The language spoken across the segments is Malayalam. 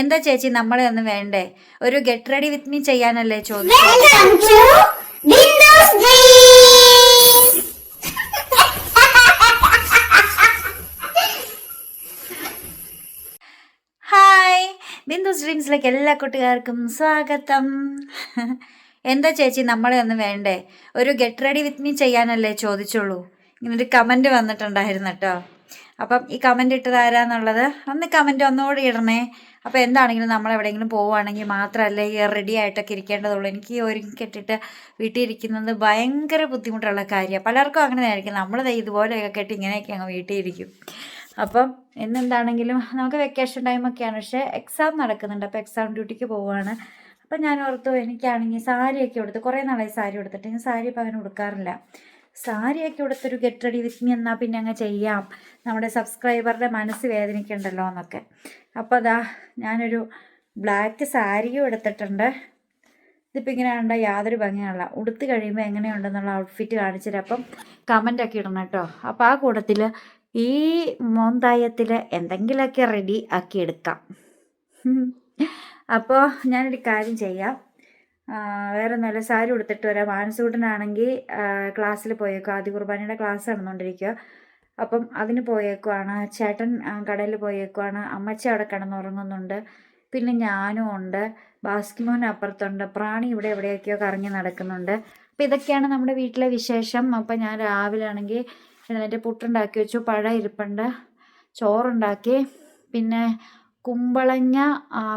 എന്താ ചേച്ചി നമ്മളെ ഒന്ന് വേണ്ടേ? ഒരു ഗെറ്റ് റെഡി വിത്ത് മീ ചെയ്യാനല്ലേ ചോദിച്ചു! ഹായ് ബിന്ദുസ് ഡ്രീംസിലേക്ക് എല്ലാ കൂട്ടുകാർക്കും സ്വാഗതം. എന്താ ചേച്ചി നമ്മളെ ഒന്ന് വേണ്ടേ? ഒരു ഗെറ്റ് റെഡി വിത്ത് മീ ചെയ്യാനല്ലേ ചോദിച്ചുള്ളൂ. ഇങ്ങനൊരു കമന്റ് വന്നിട്ടുണ്ടായിരുന്നു കേട്ടോ. അപ്പം ഈ കമന്റ് ഇട്ടത് ആരാന്നുള്ളത്? ഒന്ന് കമന്റ് ഒന്നുകൂടി ഇടണേ. അപ്പോൾ എന്താണെങ്കിലും നമ്മൾ എവിടെയെങ്കിലും പോവുകയാണെങ്കിൽ മാത്രമല്ല ഈ റെഡി ആയിട്ടൊക്കെ ഇരിക്കേണ്ടതുള്ളൂ. എനിക്ക് ഒരുങ്ങി കെട്ടിട്ട് വീട്ടിൽ ഇരിക്കുന്നത് ഭയങ്കര ബുദ്ധിമുട്ടുള്ള കാര്യമാണ്. പലർക്കും അങ്ങനെ ആയിരിക്കും. നമ്മൾ ഇതുപോലെയൊക്കെ കെട്ടി ഇങ്ങനെയൊക്കെ അങ്ങ് വീട്ടിൽ ഇരിക്കും. അപ്പം എന്നെന്താണെങ്കിലും നമുക്ക് വെക്കേഷൻ ടൈമൊക്കെയാണ് പക്ഷേ എക്സാം നടക്കുന്നുണ്ട്. അപ്പോൾ എക്സാം ഡ്യൂട്ടിക്ക് പോവുകയാണ്. അപ്പം ഞാൻ ഓർത്തു എനിക്കാണെങ്കിൽ സാരിയൊക്കെ കൊടുത്ത് കുറേ നാളായി സാരി കൊടുത്തിട്ട് ഞാൻ സാരി ഇപ്പം അങ്ങനെ ഉടുക്കാറില്ല. സാരിയൊക്കെ ഉടുത്തൊരു ഗെറ്റ് റെഡി വിത്ത് മീ എന്നാൽ പിന്നെ അങ്ങ് ചെയ്യാം. നമ്മുടെ സബ്സ്ക്രൈബറുടെ മനസ്സ് വേദനിക്കണ്ടല്ലോ എന്നൊക്കെ. അപ്പോൾ അതാ ഞാനൊരു ബ്ലാക്ക് സാരിയും എടുത്തിട്ടുണ്ട്. ഇതിപ്പോൾ ഇങ്ങനെ കണ്ട യാതൊരു ഭംഗിയല്ല ഉടുത്ത് കഴിയുമ്പോൾ എങ്ങനെയുണ്ടെന്നുള്ള ഔട്ട്ഫിറ്റ് കാണിച്ചിട്ട് അപ്പം കമന്റൊക്കെ ഇടണം കേട്ടോ. അപ്പോൾ ആ കൂട്ടത്തിൽ ഈ മോന്തായത്തിൽ എന്തെങ്കിലുമൊക്കെ റെഡി ആക്കി എടുക്കാം. അപ്പോൾ ഞാനൊരു കാര്യം ചെയ്യാം. വേറെ നല്ല സാരി ഉടുത്തിട്ട് വരാം. മാനസൂട്ടനാണെങ്കിൽ ക്ലാസ്സിൽ പോയേക്കും. ആദ്യ കുർബാനയുടെ ക്ലാസ് നടന്നുകൊണ്ടിരിക്കുക അപ്പം അതിന് പോയേക്കുവാണ്. ചേട്ടൻ കടയിൽ പോയേക്കുവാണ്. അമ്മച്ച അവിടെ കിടന്നുറങ്ങുന്നുണ്ട്. പിന്നെ ഞാനും ഉണ്ട്. ബാസ്കിമോൻ അപ്പുറത്തുണ്ട്. പ്രാണി ഇവിടെ എവിടെയൊക്കെയോ കറങ്ങി നടക്കുന്നുണ്ട്. അപ്പം ഇതൊക്കെയാണ് നമ്മുടെ വീട്ടിലെ വിശേഷം. അപ്പം ഞാൻ രാവിലെ ആണെങ്കിൽ എന്നിട്ട് പുട്ടുണ്ടാക്കി വെച്ചു പഴം ഇരിപ്പുണ്ട് ചോറുണ്ടാക്കി. പിന്നെ കുമ്പളങ്ങ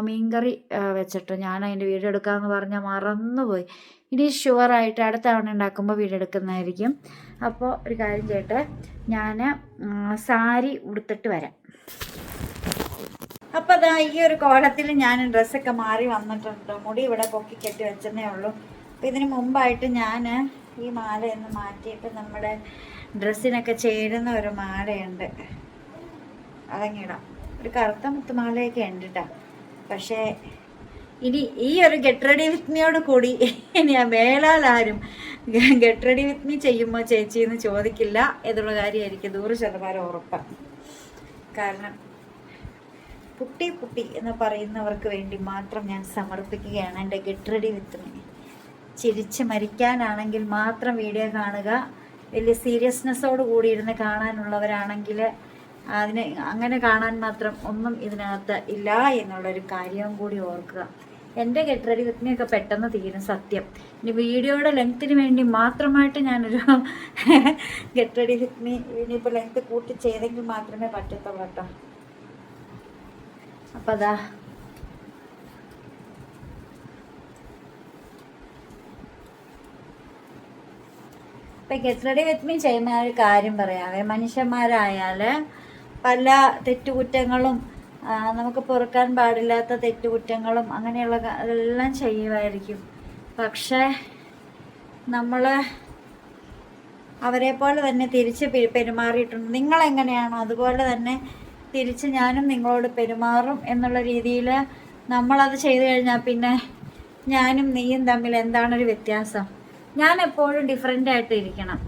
മീൻകറി വെച്ചിട്ട് ഞാൻ അതിന്റെ വീഡിയോ എടുക്കാമെന്ന് പറഞ്ഞാൽ മറന്നുപോയി. ഇനി ഷുവറായിട്ട് അടുത്ത തവണ ഉണ്ടാക്കുമ്പോൾ വീഡിയോ എടുക്കുന്നതായിരിക്കും അപ്പോൾ ഒരു കാര്യം ചെയ്യട്ടെ ഞാൻ സാരി ഉടുത്തിട്ട് വരാം. അപ്പോൾ അതാ ഈ ഒരു കോലത്തിൽ ഞാൻ ഡ്രസ്സൊക്കെ മാറി വന്നിട്ടുണ്ട്. മുടി ഇവിടെ പൊക്കി കെട്ടി വെച്ചതേ ഉള്ളൂ. അപ്പോൾ ഇതിന് മുമ്പായിട്ട് ഞാൻ ഈ മാലയൊന്ന് മാറ്റിയിട്ട് നമ്മുടെ ഡ്രസ്സിനൊക്കെ ചേരുന്ന ഒരു മാലയുണ്ട്. അതങ്ങിടാം ഒരു കറുത്ത മുത്തുമാലയൊക്കെ ഉണ്ട് കേട്ടോ പക്ഷേ ഇനി ഈ ഒരു ഗെറ്റ് റെഡി വിത്ത് മിയോട് കൂടി ഇനി ആ മേലാൽ ആരും ഗെറ്റ് റെഡി വിത്ത് മീ ചെയ്യുമ്പോൾ ചേച്ചി എന്ന് ചോദിക്കില്ല എന്നുള്ള കാര്യമായിരിക്കും നൂറ് ശതമാനം ഉറപ്പാണ് കാരണം പുട്ടി പുട്ടി എന്ന് പറയുന്നവർക്ക് വേണ്ടി മാത്രം ഞാൻ സമർപ്പിക്കുകയാണ് എന്റെ ഗെറ്റ് റെഡി വിത്ത് മീ ചിരിച്ച് മരിക്കാനാണെങ്കിൽ മാത്രം വീഡിയോ കാണുക. വലിയ സീരിയസ്നെസ്സോട് കൂടി ഇരുന്ന് കാണാനുള്ളവരാണെങ്കിൽ അതിന് അങ്ങനെ കാണാൻ മാത്രം ഒന്നും ഇതിനകത്ത് ഇല്ല എന്നുള്ളൊരു കാര്യവും കൂടി ഓർക്കുക. എന്റെ മീ ഒക്കെ പെട്ടെന്ന് തീരും സത്യം. ഇനി വീഡിയോയുടെ ലെങ്ത്തിന് വേണ്ടി മാത്രമായിട്ട് ഞാനൊരു ഗെറ്റ് റെഡി വിത്ത് മീ ഇനിയിപ്പോൾ ലെങ്ത്ത് കൂട്ടി ചെയ്തെങ്കിൽ മാത്രമേ പറ്റത്തുള്ളൂ കേട്ടോ. അപ്പം അതാ. ഇപ്പം ഗെറ്റ് റെഡി വിത്ത് മീ ചെയ്യുന്ന ഒരു കാര്യം പറയാവേ മനുഷ്യന്മാരായാൽ പല തെറ്റുകുറ്റങ്ങളും നമുക്ക് പൊറുക്കാൻ പാടില്ലാത്ത തെറ്റുകുറ്റങ്ങളും അങ്ങനെയുള്ള അതെല്ലാം ചെയ്യുമായിരിക്കും. പക്ഷേ നമ്മൾ അവരെ പോലെ തന്നെ തിരിച്ച് പെരുമാറിയിട്ടുണ്ട്. നിങ്ങളെങ്ങനെയാണോ അതുപോലെ തന്നെ തിരിച്ച് ഞാനും നിങ്ങളോട് പെരുമാറും എന്നുള്ള രീതിയിൽ നമ്മളത് ചെയ്തു കഴിഞ്ഞാൽ പിന്നെ ഞാനും നീയും തമ്മിൽ എന്താണൊരു വ്യത്യാസം? ഞാൻ എപ്പോഴും ഡിഫറെന്റ് ഇരിക്കണം.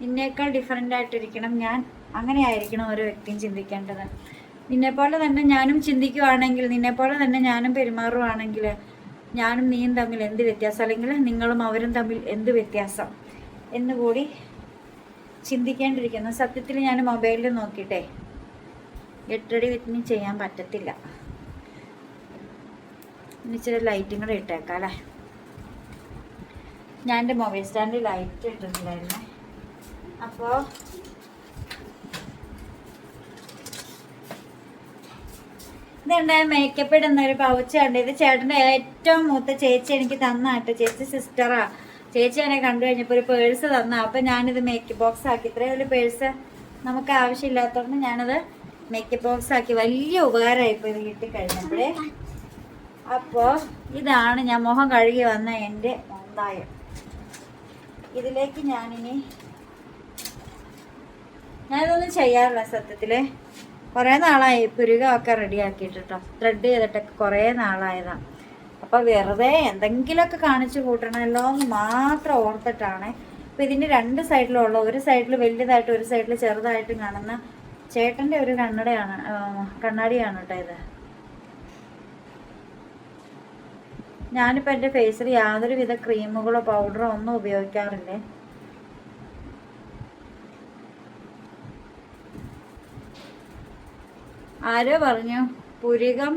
നിന്നേക്കാൾ ഡിഫറെന്റ് ആയിട്ടിരിക്കണം ഞാൻ. അങ്ങനെ ആയിരിക്കണം ഓരോ വ്യക്തിയും ചിന്തിക്കേണ്ടത്. നിന്നെപ്പോലെ തന്നെ ഞാനും ചിന്തിക്കുവാണെങ്കിൽ നിന്നെപ്പോലെ തന്നെ ഞാനും പെരുമാറുവാണെങ്കിൽ ഞാനും നീയും തമ്മിൽ എന്ത് വ്യത്യാസം? അല്ലെങ്കിൽ നിങ്ങളും അവരും തമ്മിൽ എന്ത് വ്യത്യാസം? എന്നുകൂടി ചിന്തിക്കേണ്ടിയിരിക്കുന്നു സത്യത്തിൽ ഞാൻ മൊബൈലിൽ നോക്കിയിട്ടെ എട്ടടി വിത്തിന് ചെയ്യാൻ പറ്റത്തില്ല. ഇച്ചിരി ലൈറ്റും കൂടെ ഇട്ടേക്കാം അല്ലേ? ഞാൻ എന്റെ മൊബൈൽ സ്റ്റാൻഡിൽ ലൈറ്റ് ഇട്ടിട്ടുണ്ടായിരുന്നേ. അപ്പോൾ ഇതുണ്ട് മേക്കപ്പ് ഇടുന്ന ഒരു പൗച്ച് ഉണ്ട് ഇത് ചേട്ടന്റെ ഏറ്റവും മൂത്ത ചേച്ചി എനിക്ക് തന്നാട്ടോ ചേച്ചി സിസ്റ്ററാ ചേച്ചി എന്നെ കണ്ടു കഴിഞ്ഞപ്പോൾ ഒരു പേഴ്സ് തന്ന. അപ്പം ഞാനിത് മേക്കപ്പ് ബോക്സ് ആക്കി. ഇത്രയും ഒരു പേഴ്സ് നമുക്ക് ആവശ്യമില്ലാത്തതുകൊണ്ട് ഞാനത് മേക്കപ്പ് ബോക്സ് ആക്കി. വലിയ ഉപകാരമായിപ്പോൾ ഇത് കിട്ടിക്കഴിഞ്ഞപ്പോഴേ. അപ്പോൾ ഇതാണ് ഞാൻ മുഖം കഴുകി വന്ന എന്റെ മുന്തായം. ഇതിലേക്ക് ഞാനിനി ഞാനിതൊന്നും ചെയ്യാറില്ല സത്യത്തിൽ കുറേ നാളായി. പുരുകമൊക്കെ റെഡി ആക്കിയിട്ടോ ത്രെഡ് ചെയ്തിട്ടൊക്കെ കുറേ നാളായതാണ് അപ്പോൾ വെറുതെ എന്തെങ്കിലുമൊക്കെ കാണിച്ചു കൂട്ടണമല്ലോ എന്ന് മാത്രം ഓർത്തിട്ടാണ്. അപ്പോൾ ഇതിന്റെ രണ്ട് സൈഡിലുള്ള ഒരു സൈഡിൽ വലിയതായിട്ട് ഒരു സൈഡിൽ ചെറുതായിട്ടും കാണുന്ന ചേട്ടന്റെ ഒരു കണ്ണടയാണ് കണ്ണാടിയാണ് കേട്ടോ ഇത്. ഞാനിപ്പോൾ എന്റെ ഫേസിൽ യാതൊരുവിധ ക്രീമുകളോ പൗഡറോ ഒന്നും ഉപയോഗിക്കാറില്ലേ. ആരോ പറഞ്ഞു പുരികം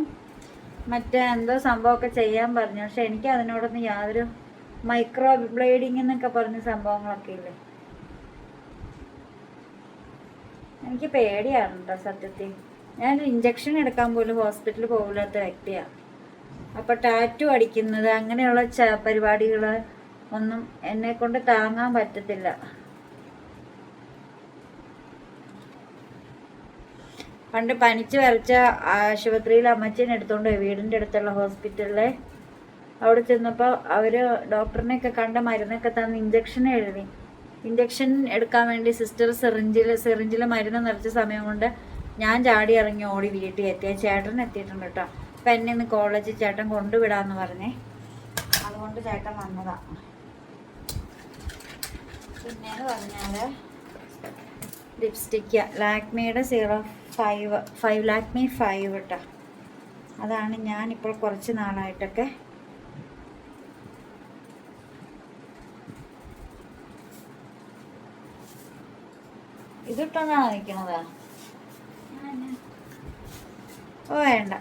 മറ്റേ എന്തോ സംഭവമൊക്കെ ചെയ്യാൻ പറഞ്ഞു. പക്ഷെ എനിക്ക് അതിനോടൊന്നും യാതൊരു മൈക്രോ ബ്ലേഡിങ് എന്നൊക്കെ പറഞ്ഞ സംഭവങ്ങളൊക്കെ ഇല്ലേ? എനിക്ക് പേടിയാണ് കേട്ടോ സത്യത്തിൽ. ഞാൻ ഇഞ്ചക്ഷൻ എടുക്കാൻ പോലും ഹോസ്പിറ്റലിൽ പോകില്ലാത്ത വ്യക്തിയാണ് അപ്പോൾ ടാറ്റു അടിക്കുന്നത് അങ്ങനെയുള്ള പരിപാടികൾ ഒന്നും എന്നെ കൊണ്ട് താങ്ങാൻ പറ്റത്തില്ല. പണ്ട് പനിച്ച് വരച്ച ആശുപത്രിയിൽ അമ്മച്ചീനെ എടുത്തോണ്ട് പോയി വീടിന്റെ അടുത്തുള്ള ഹോസ്പിറ്റലിലെ. അവിടെ ചെന്നപ്പോൾ അവർ ഡോക്ടറിനെയൊക്കെ കണ്ട മരുന്നൊക്കെ തന്ന് ഇഞ്ചക്ഷൻ എഴുതി. ഇഞ്ചക്ഷൻ എടുക്കാൻ വേണ്ടി സിസ്റ്റർ സിറിഞ്ചിൽ സിറിഞ്ചിൽ മരുന്ന് നിറച്ച സമയം കൊണ്ട് ഞാൻ ചാടി ഇറങ്ങി ഓടി വീട്ടിൽ എത്തിയ ചേട്ടൻ എത്തിയിട്ടുണ്ട് കേട്ടോ. അപ്പം എന്നെ ഇന്ന് കോളേജിൽ ചേട്ടൻ കൊണ്ടുവിടാന്ന് പറഞ്ഞേ. അതുകൊണ്ട് ചേട്ടൻ വന്നതാണ് പിന്നെ പറഞ്ഞാൽ lipstick ലാക്മിയുടെ zero five five Lakme five കേട്ടോ അതാണ് ഞാനിപ്പോൾ കുറച്ച് നാളായിട്ടൊക്കെ ഇതിട്ടോണ്ടാണോ നിൽക്കുന്നത്? ഓ വേണ്ട.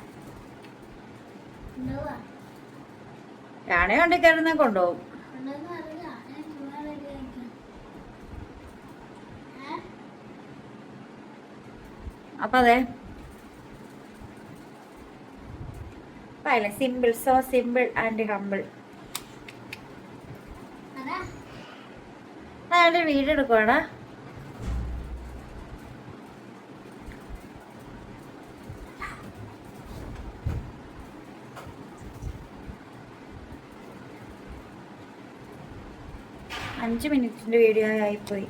രാണേ വണ്ടി കയറുന്ന കൊണ്ടുപോകും അപ്പൊ അതെ. അല്ലേ simple so simple and humble അയാളുടെ വീട് എടുക്കുവാണ്. അഞ്ച് മിനിറ്റിന്റെ വീഡിയോ ആയിപ്പോയി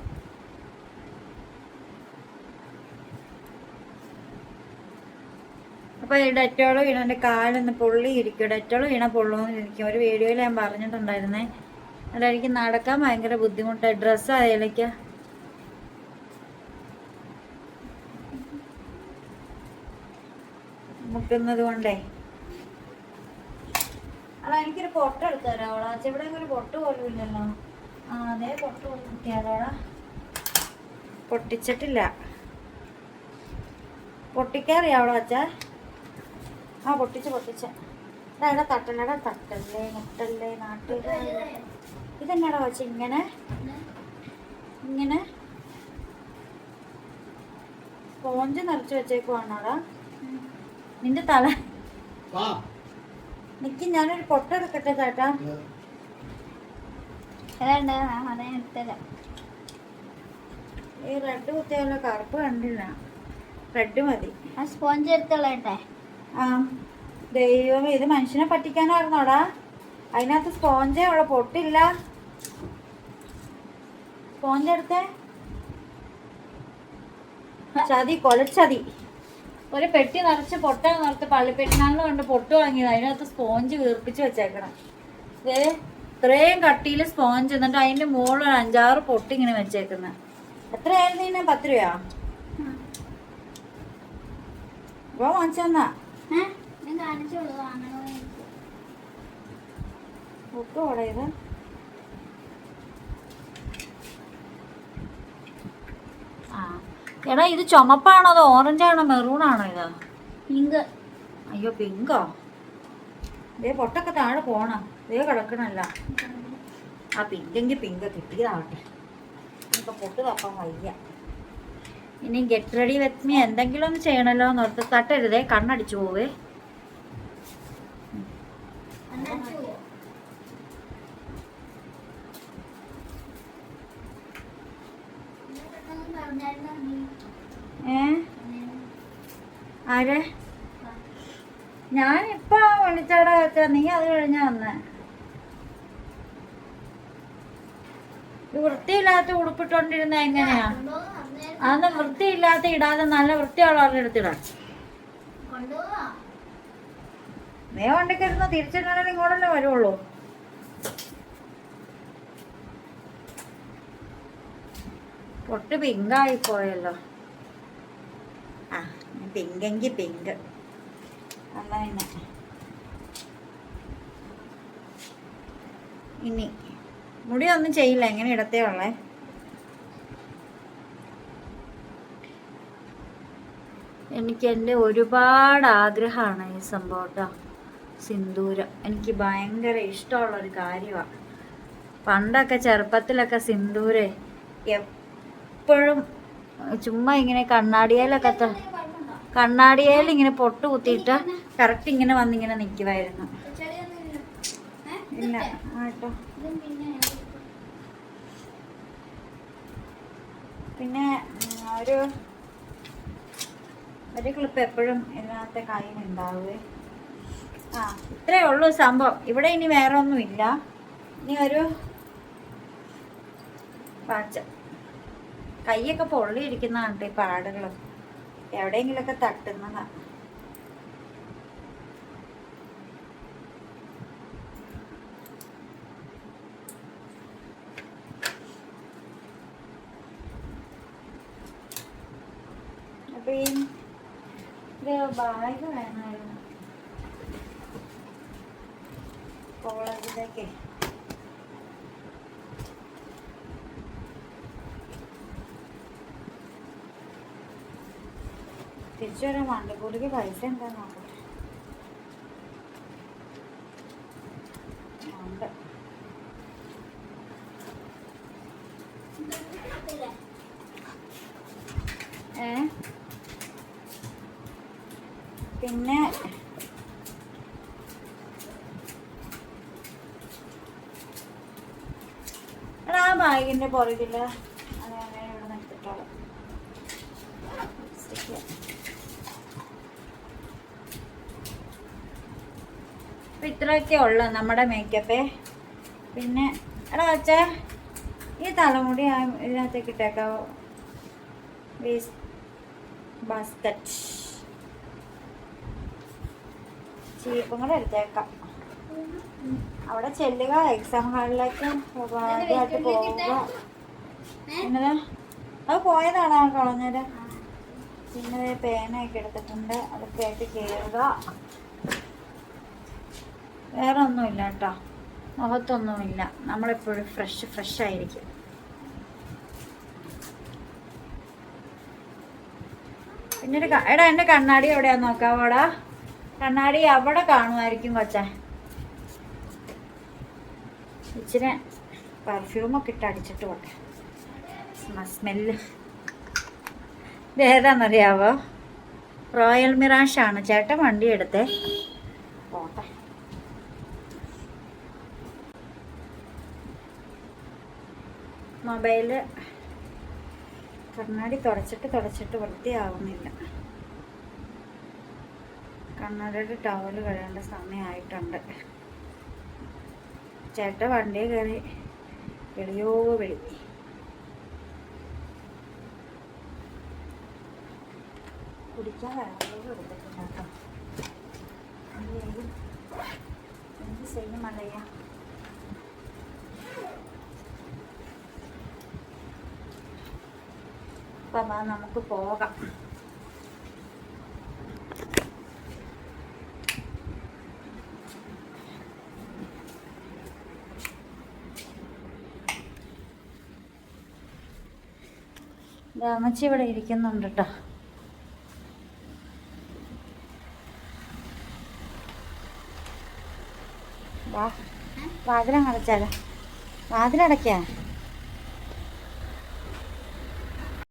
അപ്പോൾ ഈ ഡെറ്റോൾ വീണ എന്റെ കാലൊന്ന് പൊള്ളി ഇരിക്കും ഡെറ്റോൾ വീണ പൊള്ളുമെന്ന് ഇരിക്കും ഒരു വീഡിയോയിൽ ഞാൻ പറഞ്ഞിട്ടുണ്ടായിരുന്നേ. അല്ല എനിക്ക് നടക്കാൻ ഭയങ്കര ബുദ്ധിമുട്ടായി ഡ്രസ്സ് ആയാലേക്ക് മുട്ടുന്നത് കൊണ്ടേ. അല്ല എനിക്കൊരു പൊട്ട എടുത്തു തരാവോളാ ഇവിടെ ഒരു പൊട്ട് പോലും ഇല്ലല്ലോ. ആ അതേ പൊട്ട് പോലും കിട്ടിയാലോടാ പൊട്ടിച്ചിട്ടില്ല. പൊട്ടിക്കാറിയാവളോ അച്ഛാ? ആ പൊട്ടിച്ച് പൊട്ടിച്ച്. എടാ തട്ടല്ലടാ തട്ടല്ലേ മുട്ടല്ലേ നാട്ടിൽ ഇതെന്നാടാ വച്ച? ഇങ്ങനെ? ഇങ്ങനെ? സ്പോഞ്ച് നിറച്ച് വെച്ചേക്കുവാണോടാ? നിന്റെ തല. നിക്ക് ഞാനൊരു പൊട്ടെടുക്കട്ടെ ചേട്ടാ. ഈ റെഡ് കുത്തിയാലോ കറുപ്പ് കണ്ടില്ല. റെഡ് മതി. ആ സ്പോഞ്ച് എടുത്തോളട്ടെ ആ ദൈവം ഇത് മനുഷ്യനെ പറ്റിക്കാനായിരുന്നോടാ. അതിനകത്ത് സ്പോഞ്ചേ ഉള്ള പൊട്ടില്ല. സ്പോഞ്ച് എടുത്തേ. ചതി കൊലച്ചതി. ഒരു പെട്ടി നിറച്ച് പൊട്ട നിറച്ച് പള്ളിപ്പെട്ടിനാളിൽ കൊണ്ട് പൊട്ട് വാങ്ങിയത്. അതിനകത്ത് സ്പോഞ്ച് വീർപ്പിച്ച് വെച്ചേക്കണം. ദേ ഇത്രയും കട്ടിയിൽ സ്പോഞ്ച് എന്നിട്ട് അതിന്റെ മുകളിൽ ഒരു അഞ്ചാറ് പൊട്ടി ഇങ്ങനെ വെച്ചേക്കുന്നത് എത്രയായിരുന്നു ഇതിന്? പത്ത് രൂപയാ? വാങ്ങിച്ചെന്നാ ഞാൻ കാണിച്ചോളൂ വാങ്ങണോ പൊട്ട് ഓടയത് ആ. എടാ ഇത് ചുമപ്പാണോ അതോ ഓറഞ്ച് ആണോ? മെറൂൺ ആണോ ഇത്? പിങ്ക് അയ്യോ പിങ്കോ ദേ പൊട്ടൊക്കെ താഴെ പോണം. ദേ കിടക്കണല്ല. ആ പിങ്കെങ്കിൽ പിങ്ക് കിട്ടിയതാവട്ടെ. ഇപ്പൊ പൊട്ട് തപ്പാൻ വയ്യ. ഇനി ഗെറ്റ് റെഡി വിത്ത് മീ എന്തെങ്കിലും ഒന്ന് ചെയ്യണല്ലോ എന്ന് ഓർത്ത് തട്ടരുതേ. കണ്ണടിച്ചു പോവേ. ആരെ? ഞാൻ ഇപ്പൊ വിളിച്ചാടാ വെച്ചാ നീ അത് കഴിഞ്ഞാ വന്നേ. വൃത്തിയില്ലാത്ത ഉടുപ്പിട്ടോണ്ടിരുന്ന എങ്ങനെയാ? അതൊന്നും വൃത്തിയില്ലാത്ത ഇടാതെ നല്ല വൃത്തിയുള്ളവരുടെ അടുത്തിടാം നീ കൊണ്ടിരുന്ന തിരിച്ചിട്ടാലും ഇങ്ങോട്ടല്ലേ വരുള്ളൂ. പൊട്ട് പിങ്കായി പോയല്ലോ. ആ പിങ്കെങ്കി പിങ്ക്. പിന്നെ. ഇനി. മുടിയൊന്നും ചെയ്യില്ല എങ്ങനെ ഇടത്തേ ഉള്ളേ? എനിക്ക് എന്റെ ഒരുപാട് ആഗ്രഹമാണ് ഈ സംഭവം കേട്ടോ. സിന്ദൂരം. എനിക്ക് ഭയങ്കര ഇഷ്ടമുള്ളൊരു കാര്യമാണ് പണ്ടൊക്കെ ചെറുപ്പത്തിലൊക്കെ സിന്ദൂരെ എപ്പോഴും ചുമ്മാ ഇങ്ങനെ കണ്ണാടിയേലൊക്കെ കണ്ണാടിയേലിങ്ങനെ പൊട്ട് കുത്തിയിട്ട് കറക്റ്റ് ഇങ്ങനെ വന്നിങ്ങനെ നിൽക്കുമായിരുന്നു ഇല്ല പിന്നെ ഒരു ഒരു ക്ലിപ്പ് എപ്പോഴും ഇതിനകത്തെ കയ്യിൽ ഉണ്ടാവുകയെ ആ ഇത്രേ ഉള്ളൂ സംഭവം. ഇവിടെ ഇനി വേറെ ഒന്നും ഇല്ല. ഇനി ഒരു പാച്ച കൈയൊക്കെ പൊള്ളിയിരിക്കുന്നതാണ് ഈ പാടുകളും എവിടെയെങ്കിലുമൊക്കെ തട്ടുന്നതാണ് അപ്പൊ ബാഗ് വേണമായിരുന്നു. കോളേജിലേക്ക്. തിരിച്ചു വരാൻ വണ്ടിക്കൂലിക്ക് പൈസ എന്താന്ന് നോക്കട്ടെ. ഉണ്ട്. ഏ? പിന്നെ ആ ബാഗിന്റെ Stick ഇത്രയൊക്കെ ഉള്ളു നമ്മുടെ മേക്കപ്പേ പിന്നെ എടാ അച്ഛ ഈ തലമുടി ഇതിനകത്തേക്ക് ഇട്ടേക്കാവോ? വേസ്റ്റ് ചീപ്പും കൂടെ എടുത്തേക്കാം. അവിടെ ചെല്ലുക എക്സാം ഹാളിലേക്ക് ഉപാധിയായിട്ട് പോവുക. ഇന്നലെ അത് പോയതാണ് ആ കളഞ്ഞത്? പിന്നെ പേനയൊക്കെ എടുത്തിട്ടുണ്ട് അതൊക്കെ ആയിട്ട് കയറുക വേറെ ഒന്നുമില്ല കേട്ടോ മുഖത്തൊന്നുമില്ല. നമ്മളെപ്പോഴും ഫ്രഷ് ഫ്രഷ് ആയിരിക്കും. പിന്നെ ഒരു എടാ എന്റെ കണ്ണാടി എവിടെയാ നോക്കാവോടാ? കണ്ണാടി അവിടെ കാണുമായിരിക്കും കൊച്ച. ഇച്ചിരി പെർഫ്യൂമൊക്കെ ഇട്ട് അടിച്ചിട്ട് പോട്ടെ. സ്മെല്ല് ഇതേതാണെന്നറിയാവോ റോയൽ മിറാഷാണ് ചേട്ടൻ വണ്ടി എടുത്തേ. പോട്ടെ. മൊബൈൽ കണ്ണാടി തുടച്ചിട്ട് തുടച്ചിട്ട് വൃത്തിയാവുന്നില്ല. കണ്ണാടിയുടെ ടവൽ കഴിയേണ്ട സമയമായിട്ടുണ്ട് ചേട്ട വണ്ടിയെ കയറി വെളിയോ വെളി കുടിക്കാൻ വെള്ളം ചെയ്യും എന്ത് ചെയ്യും മല്ലയ്യ? അപ്പം നമുക്ക് പോകാം. അമ്മച്ചി ഇവിടെ ഇരിക്കുന്നുണ്ട് കേട്ടോ വാ. വാതിലടയ്ക്കാ?